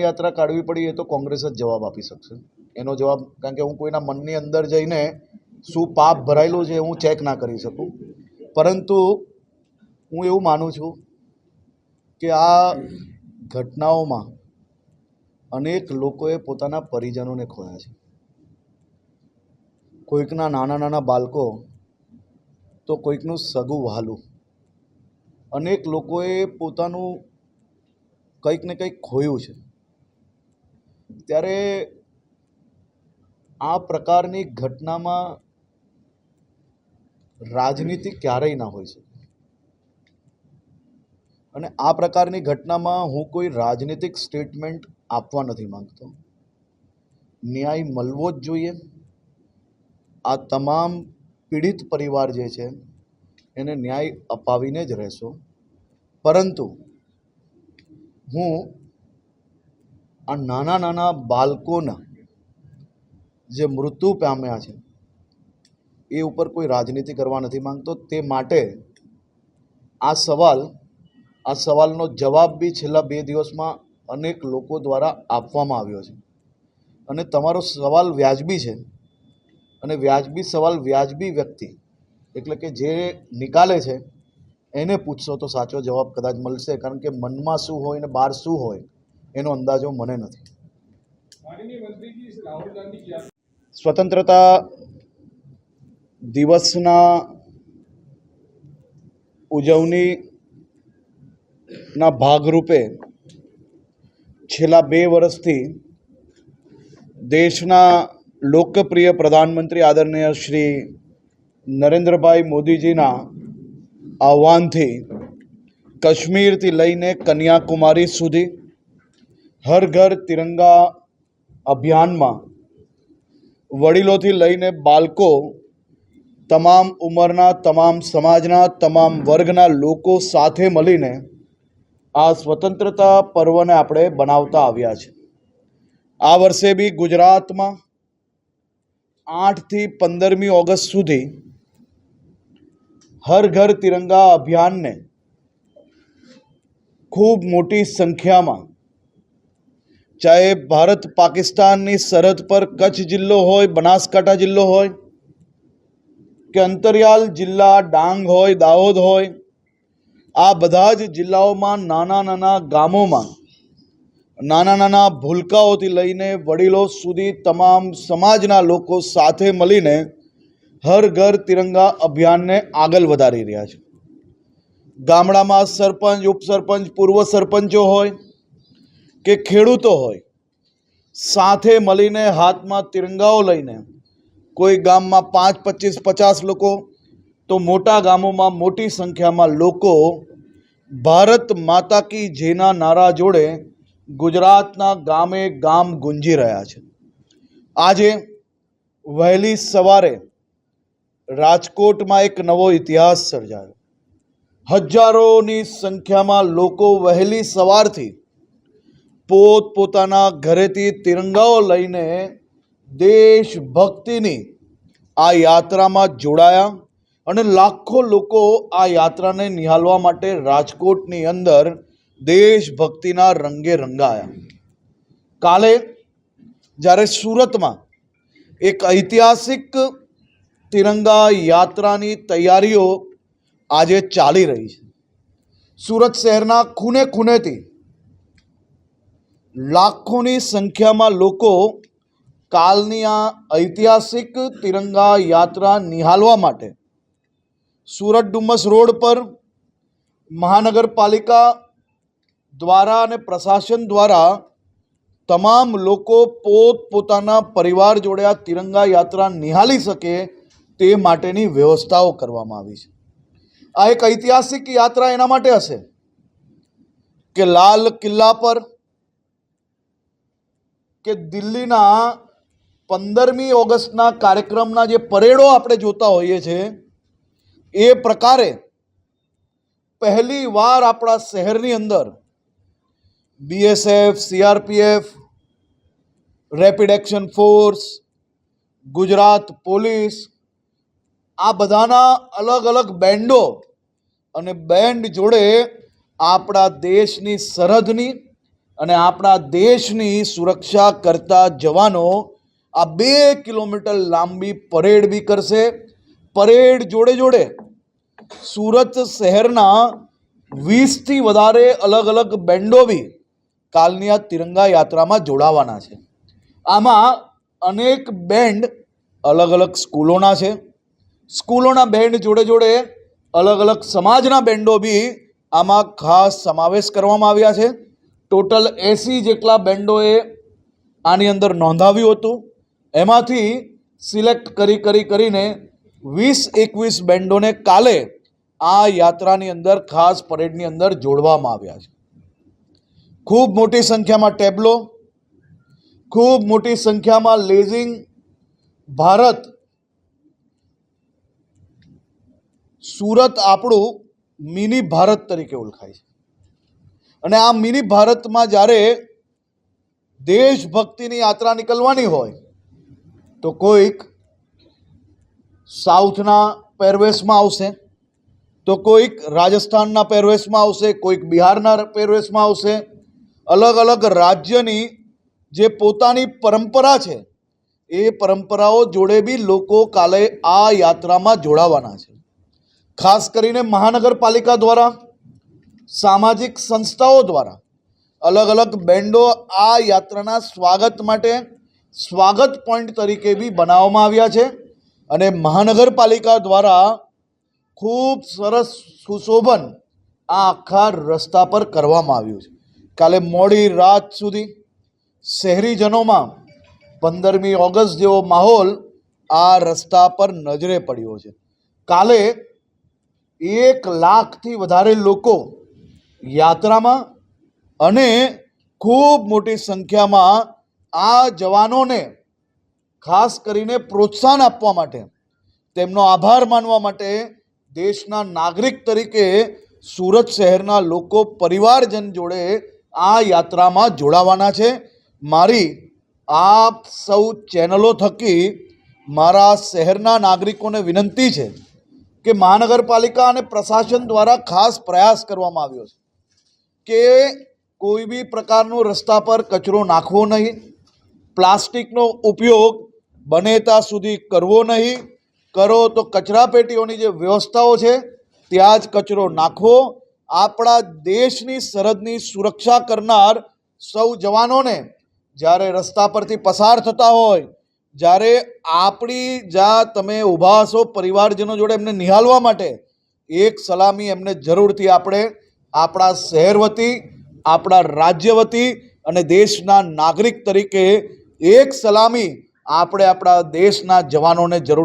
યાત્રા કાઢવી પડી એ તો કોંગ્રેસ જ જવાબ આપી શકશે. એનો જવાબ, કારણ કે હું કોઈના મનની અંદર જઈને શું પાપ ભરાયેલું છે હું ચેક ના કરી શકું. પરંતુ હું એવું માનું છું કે આ ઘટનાઓમાં અનેક લોકોએ પોતાના પરિજનોને ખોયા છે. કોઈકના નાના નાના બાળકો, તો કોઈકનું સગું વહાલું. અનેક લોકોએ પોતાનું કંઈક ને કંઈક ખોયું છે. ત્યારે આ પ્રકારની ઘટનામાં રાજનીતિ ક્યારેય ના હોઈ શકે. અને આ પ્રકારની ઘટનામાં હું કોઈ રાજનીતિક સ્ટેટમેન્ટ આપવા નથી માંગતો. ન્યાય મળવો જ જોઈએ. આ તમામ પીડિત પરિવાર જે છે, એને ન્યાય અપાવીને જ રહેશો. પરંતુ હું આ નાના નાના બાળકોના જે મૃત્યુ પામ્યા છે, એ ઉપર કોઈ રાજનીતિ કરવા નથી માંગતો. તે માટે આ સવાલ, આ સવાલનો જવાબ બી છેલ્લા બે દિવસમાં અનેક લોકો દ્વારા આપવામાં આવ્યો છે. અને તમારો સવાલ વ્યાજબી છે. અને વ્યાજબી સવાલ વ્યાજબી વ્યક્તિ, એટલે કે જે નિકાલે છે, એને પૂછશો તો સાચો જવાબ કદાચ મળશે. કારણ કે મનમાં શું હોય ને બહાર શું હોય એનો અંદાજો મને નથી. સ્વતંત્રતા દિવસના ઉજવણીના ભાગરૂપે છેલ્લા બે વર્ષથી દેશના લોકપ્રિય પ્રધાનમંત્રી આદરણીય શ્રી નરેન્દ્રભાઈ મોદીજીના આહવાનથી કાશ્મીરથી લઈને કન્યાકુમારી સુધી હર ઘર તિરંગા અભિયાનમાં વડીલોથી લઈને બાળકો તમામ ઉંમરના, તમામ સમાજના, તમામ વર્ગના લોકો સાથે મળીને આ સ્વતંત્રતા પર્વને આપણે બનાવતા આવ્યા છે. આ વર્ષે બી ગુજરાતમાં આઠથી પંદરમી ઓગસ્ટ સુધી હર ઘર તિરંગા અભિયાનને ખૂબ મોટી સંખ્યામાં ચાહે ભારત પાકિસ્તાનની સરહદ પર કચ્છ જિલ્લો હોય, બનાસકાંઠા જિલ્લો હોય, કે અંતરિયાલ જિલ્લા, ડાંગ હોય, દાહોદ હોય, આ બધા જ જિલ્લાઓમાં નાના નાના ગામોમાં, નાના નાના ભૂલકાઓથી લઈને વડીલો સુધી તમામ સમાજના લોકો સાથે મળીને હર ઘર તિરંગા અભિયાનને આગળ વધારી રહ્યા છે. ગામડામાં સરપંચ, ઉપસરપંચ, પૂર્વ સરપંચો હોય કે ખેડૂતો હોય, સાથે મળીને હાથમાં તિરંગાઓ લઈને કોઈ ગામમાં પાંચ, પચીસ, પચાસ લોકો, તો મોટા ગામોમાં મોટી સંખ્યામાં લોકો ભારત માતા કી જેના નારા જોડે ગુજરાતના ગામે ગામ ગુંજી રહ્યા છે. આજે વહેલી સવારે રાજકોટમાં એક નવો ઇતિહાસ સર્જાયો. હજારોની સંખ્યામાં લોકો વહેલી સવારથી પોત પોતાના ઘરેથી તિરંગાઓ લઈને દેશભક્તિની આ યાત્રામાં જોડાયા અને લાખો લોકો આ યાત્રાને નિહાળવા માટે રાજકોટની અંદર દેશભક્તિના રંગે રંગાયા. કાલે જ્યારે સુરતમાં એક ઐતિહાસિક તિરંગા યાત્રાની તૈયારીઓ આજે ચાલી રહી છે. સુરત શહેરના ખૂને ખૂણેથી લાખોની સંખ્યામાં લોકો કાલની આ ઐતિહાસિક તિરંગા યાત્રા નિહાળવા માટે સુરત ડુમ્મસ રોડ પર મહાનગરપાલિકા દ્વારા અને પ્રશાસન દ્વારા તમામ લોકો પોત પોતાના પરિવાર જોડે આ તિરંગા યાત્રા નિહાળી શકે તે માટેની વ્યવસ્થાઓ કરવામાં આવી છે. આ એક ઐતિહાસિક યાત્રા એના માટે હશે કે લાલ કિલ્લા પર કે દિલ્હીના પંદરમી ઓગસ્ટના કાર્યક્રમના જે પરેડો આપણે જોતા હોઈએ છીએ, એ પ્રકારે પહેલી વાર આપણા શહેરની અંદર BSF CRPF rapid action force Gujarat police, આ બધાના અલગ અલગ બેન્ડો અને બેન્ડ જોડે આપણા દેશની સરહદની અને આપણા દેશની સુરક્ષા કરતા જવાનો આ બે કિલોમીટર લાંબી પરેડ બી કરશે. પરેડ જોડે જોડે સુરત શહેરના વીસથી વધારે અલગ અલગ બેન્ડો બી કાલની આ તિરંગા યાત્રામાં જોડાવાના છે. આમાં અનેક બેન્ડ અલગ અલગ સ્કૂલોના છે. સ્કૂલોના બેન્ડ જોડે જોડે અલગ અલગ સમાજના બેન્ડો બી આમાં ખાસ સમાવેશ કરવામાં આવ્યા છે. ટોટલ એંસી જેટલા બેન્ડોએ આની અંદર નોંધાવ્યું હતું. એમાંથી સિલેક્ટ કરી કરી કરીને વીસ એકવીસ બેન્ડોને કાલે આ યાત્રાની અંદર ખાસ પરેડની અંદર જોડવામાં આવ્યા છે. ખૂબ મોટી સંખ્યામાં ટેબ્લો, ખૂબ મોટી સંખ્યામાં લેઝિંગ ભારત, સુરત આપણું મિની ભારત તરીકે ઓળખાય છે. અને આ મિની ભારતમાં જ્યારે દેશભક્તિની યાત્રા નીકળવાની હોય, તો કોઈક સાઉથના પહેરવેશમાં આવશે, તો કોઈક રાજસ્થાનના પહેરવેશમાં આવશે, કોઈક બિહારના પહેરવેશમાં આવશે. અલગ અલગ રાજ્યની જે પોતાની પરંપરા છે, એ પરંપરાઓ જોડે બી લોકો કાલે આ યાત્રામાં જોડાવાના છે. ખાસ કરીને મહાનગરપાલિકા દ્વારા સામાજિક સંસ્થાઓ દ્વારા અલગ અલગ બેન્ડો આ યાત્રાના સ્વાગત માટે સ્વાગત પોઈન્ટ તરીકે બી બનાવવામાં આવ્યા છે અને મહાનગરપાલિકા દ્વારા ખૂબ સરસ સુશોભન આ આખા રસ્તા પર કરવામાં આવ્યું છે. કાલે મોડી રાત સુધી શહેરીજનોમાં પંદરમી ઓગસ્ટ જેવો માહોલ આ રસ્તા પર નજરે પડ્યો છે. કાલે એક લાખથી વધારે લોકો યાત્રામાં અને ખૂબ મોટી સંખ્યામાં આ જવાનોને ખાસ કરીને પ્રોત્સાહન આપવા માટે, તેમનો આભાર માનવા માટે દેશના નાગરિક તરીકે સુરત શહેરના લોકો પરિવારજન જોડે આ યાત્રામાં જોડાવાના છે. મારી આપ સૌ ચેનલો થકી મારા શહેરના નાગરિકોને વિનંતી છે કે મહાનગરપાલિકા અને પ્રશાસન દ્વારા ખાસ પ્રયાસ કરવામાં આવ્યો છે. કે કોઈ બી પ્રકારનો રસ્તા પર કચરો નાખવો નહીં, પ્લાસ્ટિકનો ઉપયોગ બને ત્યાં સુધી કરવો નહીં. કરો તો કચરાપેટીઓની જે વ્યવસ્થાઓ છે, ત્યાં જ કચરો નાખવો આપણા દેશની સરહદની સુરક્ષા કરનાર સૌ જવાનોને જ્યારે રસ્તા પરથી પસાર થતા હોય, જ્યારે આપણી જ્યાં તમે ઊભા હશો પરિવારજનો જોડે એમને નિહાળવા માટે, એક સલામી એમને જરૂરથી આપણે આપણા શહેર વતી, આપણા રાજ્ય વતી અને દેશના નાગરિક તરીકે એક સલામી આપણે આપણા દેશના જવાનોને જરૂર